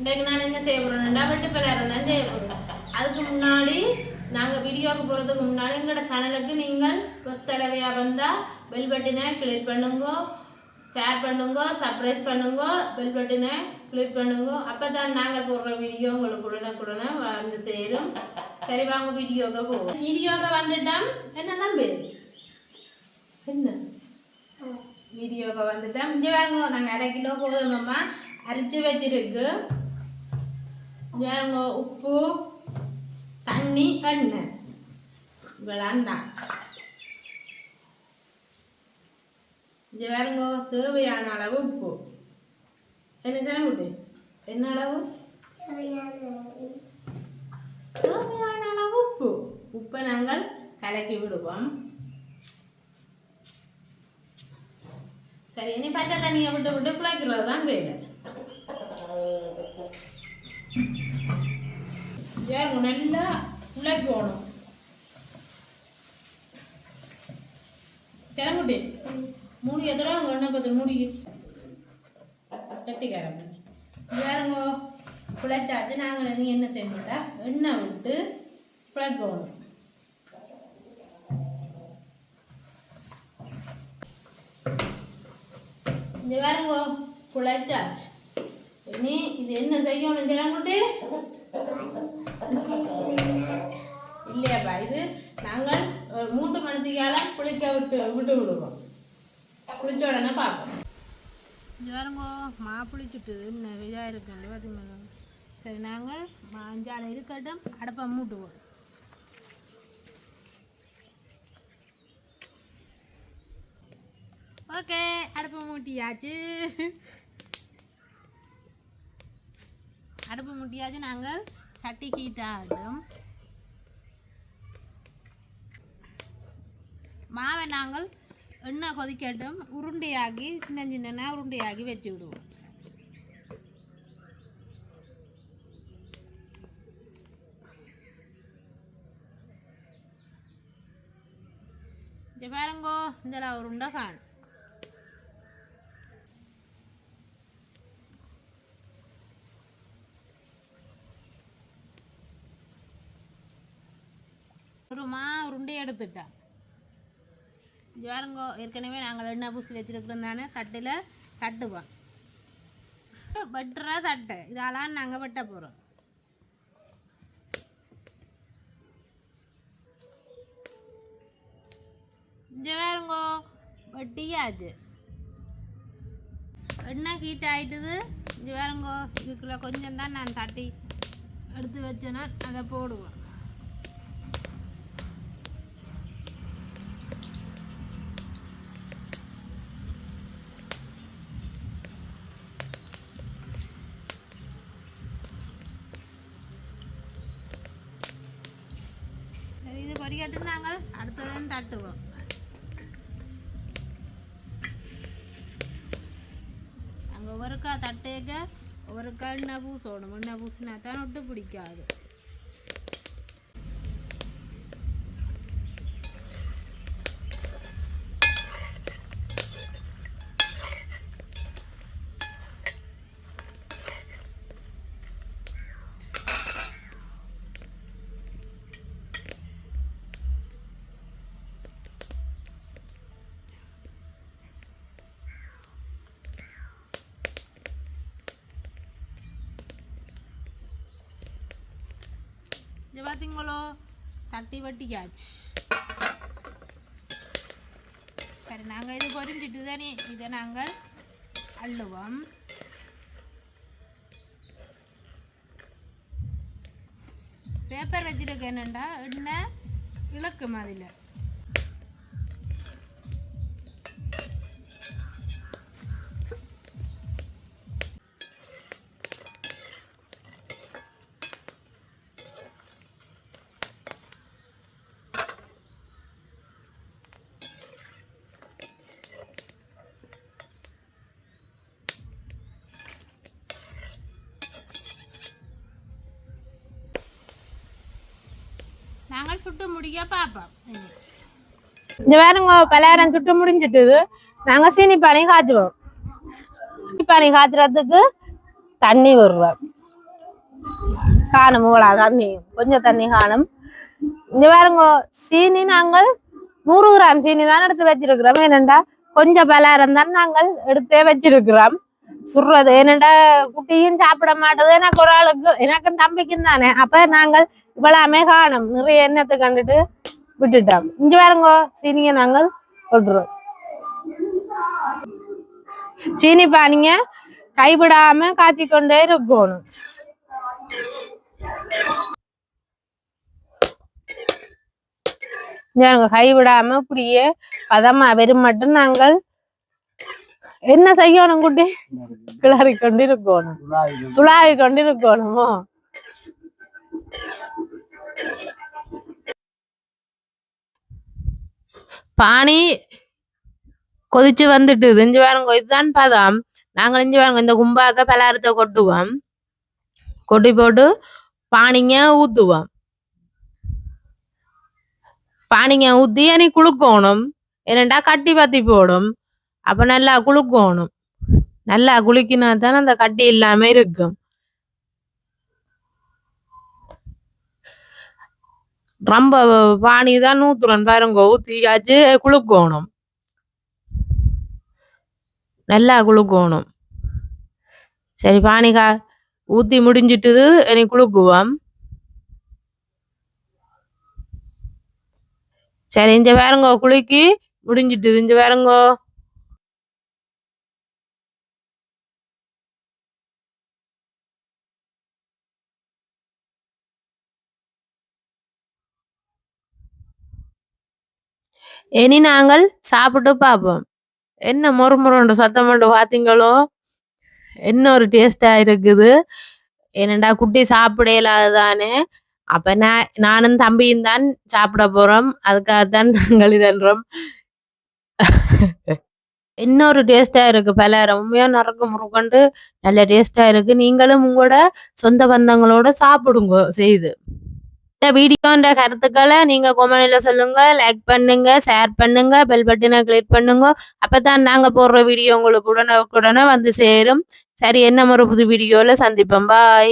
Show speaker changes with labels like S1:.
S1: இன்றைக்கு நான் என்ன செய்ய போகிறேன்னா வெட்டு பலகாரம் தான் செய்ய போகிறோம் அதுக்கு முன்னாடி நாங்கள் வீடியோவுக்கு போகிறதுக்கு முன்னாடி எங்களோட சேனலுக்கு நீங்கள் ஃபஸ்ட் தடவையாக வந்தால் பெல் பட்டினை கிளிக் பண்ணுங்க ஷேர் பண்ணுங்க சப்ஸ்கிரைப் பண்ணுங்க பெல் பட்டினை கிளிக் பண்ணுங்க. அப்போ தான் நாங்கள் போடுற வீடியோ உங்களுக்கு உடனுக்குடனே வந்து சேரும். சரி வாங்க வீடியோக்கு போவோம். வீடியோக்கு வந்துட்டோம். என்ன தம்பி என்ன? வீடியோக்கு வந்துட்டோம். இங்கே பாருங்க நாங்கள் அரை கிலோ கோதுமைமா அரைச்சி வச்சிருக்கு. உப்பு தண்ணி எண்ணெய் இவ்வளோதான் தான் இங்கே பாருங்க தேவையான அளவு உப்பு என்ன சொல்ல என்ன அளவு தேவையான அளவு உப்பு உப்பை நாங்கள் கலக்கி விடுவோம் சரி இனி பச்சை தண்ணியை விட்டு விட்டு குழைக்கிறது தான் வேலை ஏறுங்க நல்லா குழைக்கணும் சிறங்குட்டி மூடி எதிராக அங்கே என்ன பார்த்து மூடி கட்டிக்காரம் ஏறுங்க குழைச்சாச்சு நாங்கள் நீ என்ன செய்யணும்டா? எண்ணெய் விட்டு குழைக்கணும் இந்த வேறங்கோ குழைச்சாச்சு இனி இது என்ன செய்யணும் ஜனங்குட்டி இல்லையாப்பா இது நாங்கள் ஒரு மூன்று மணித்திக்காலம் குளிக்க விட்டு விட்டு விடுவோம். குளிச்ச உடனே பார்ப்போம். ஜோரங்கோ மா புளிச்சுட்டு இன்னும் இதாக பார்த்தீங்களா சரி நாங்கள் அஞ்சாலை இருக்கட்டும் அடுப்பை மூட்டுவோம். ஓகே அடப்பை மூட்டியாச்சு. அடுப்பு முடியாது நாங்கள் சட்டி ஹீட் மாவை நாங்கள் எண்ணெய் கொதிக்கட்டும் உருண்டையாகி சின்ன சின்ன உருண்டையாகி வச்சு விடுவோம். இது பாருங்கோ இதில் உருண்டை காணும். அப்புறமா உருண்டை எடுத்துட்டேன் ஜுவாரங்கோ ஏற்கனவே நாங்கள் எண்ணெய் பூசி வச்சுருக்கிறோம் தானே தட்டில் தட்டுவோம். வெட்டுற தட்டை. இதெல்லாம் நாங்கள் வெட்ட போகிறோம் ஜுவாரங்கோ வெட்டியாச்சு. எண்ணெய் ஹீட் ஆயிட்டுது. ஜாருங்கோ இதுக்குள்ள கொஞ்சம் தான் நான் தட்டி எடுத்து வச்சேன்னா அதை போடுவோம். கேட்டு நாங்கள் அடுத்ததும் தட்டுவோம் நாங்கள் ஒவ்வொருக்கா தட்டேக்க ஒவ்வொருக்கா எண்ணெய் பூசணும் எண்ணெய் பூசினா தான் ஒட்டு பிடிக்காது இது பார்த்தீங்களோ தட்டி வட்டிக்காச்சு சரி நாங்கள் இது பொறிஞ்சிட்டு தானே இதை நாங்கள் அள்ளுவோம் பேப்பர் வச்சுருக்க என்னண்டா எண்ணெய் இழக்கும் அதில் நாங்கள் சுட்டு முடிக்க பார்ப்போம் இனி.
S2: இங்க வேறுங்க பலகாரம் சுட்டு முடிஞ்சிட்டுது நாங்க சீனி பானை காய்ச்சுவோம் சீனி பானை காய்ச்சறதுக்கு தண்ணி விடுவோம்
S1: காணும் இவ்வளோ தண்ணி கொஞ்சம் தண்ணி காணும் இங்க பாருங்க சீனி நாங்கள் நூறு கிராம் சீனி தான் எடுத்து வச்சிருக்கிறோம் ஏனெண்டா கொஞ்சம் பலாரம் தான் நாங்கள் எடுத்தே வச்சிருக்கிறோம் சுடுறது. என்னடா குட்டியும் சாப்பிட மாட்டது. எனக்கு ஒரு ஆளுக்கு எனக்கும் தம்பிக்கும் தானே. அப்ப நாங்கள் இவ்வளவுமே காணும். நிறைய எண்ணத்தை கண்டுட்டு விட்டுட்டோம். இங்க பாருங்க சீனிங்க நாங்கள் கொட்டுறோம் சீனி பானிங்க கைவிடாம காத்தி கொண்டே இருக்கணும் நாங்க கைவிடாம இப்படியே பதமா வெறும் மட்டும் நாங்கள் என்ன செய்யணும் குட்டி? கிளறி கொண்டிருக்கணும். துளாவி கொண்டு பானி கொதிச்சு வந்துட்டு இஞ்சி பாருங்க இதுதான் பதம். நாங்கள் இஞ்சி பாருங்க இந்த கும்பாக்க பலாரத்தை கொட்டுவோம். கொட்டி போட்டு பானிங்க ஊத்துவோம். பானிங்க ஊத்தி அனி குளுக்கணும். என்னண்டா கட்டி பத்தி போடும். அப்ப நல்லா குளுக்கணும். நல்லா குளிக்கினா தானே அந்த கட்டி இல்லாம இருக்கும். ரொம்ப பானி தான் நூத்துறன் பாருங்க ஊத்தியாச்சு குளுக்கணும். நல்லா குளுக்கணும். சரி பானிகா ஊத்தி முடிஞ்சிட்டுது இனி குளுக்குவோம். சரி இங்க பாருங்க குளிக்கி முடிஞ்சிட்டுது இங்க பாருங்க. இனி நாங்கள் சாப்பிட்டு பார்ப்போம். என்ன மொறு மொறுன்ற சத்தம் மட்டும் பார்த்தீங்களோ? என்ன ஒரு டேஸ்டா இருக்குது. என்னடா குட்டி சாப்பிடலாது தானே அப்ப நான் நானும் தம்பியும் தான் சாப்பிட போறோம். அதுக்காகத்தான் நாங்கள் இதன்றோம். இன்னொரு டேஸ்டா இருக்கு. பல உண்மையா நறுக்கு முறுக்கண்டு நல்ல டேஸ்டா இருக்கு. நீங்களும் உங்களோட சொந்த பந்தங்களோட சாப்பிடுங்க செய்து. இந்த வீடியோன்ற கருத்துக்களை நீங்க கொமெண்ட்ல சொல்லுங்க லைக் பண்ணுங்க ஷேர் பண்ணுங்க பெல் பட்டினை கிளிக் பண்ணுங்க. அப்பதான் நாங்க போடுற வீடியோ உங்களுக்கு உடனே உடனே வந்து சேரும். சரி என்ன ஒரு புது வீடியோல சந்திப்போம். பாய்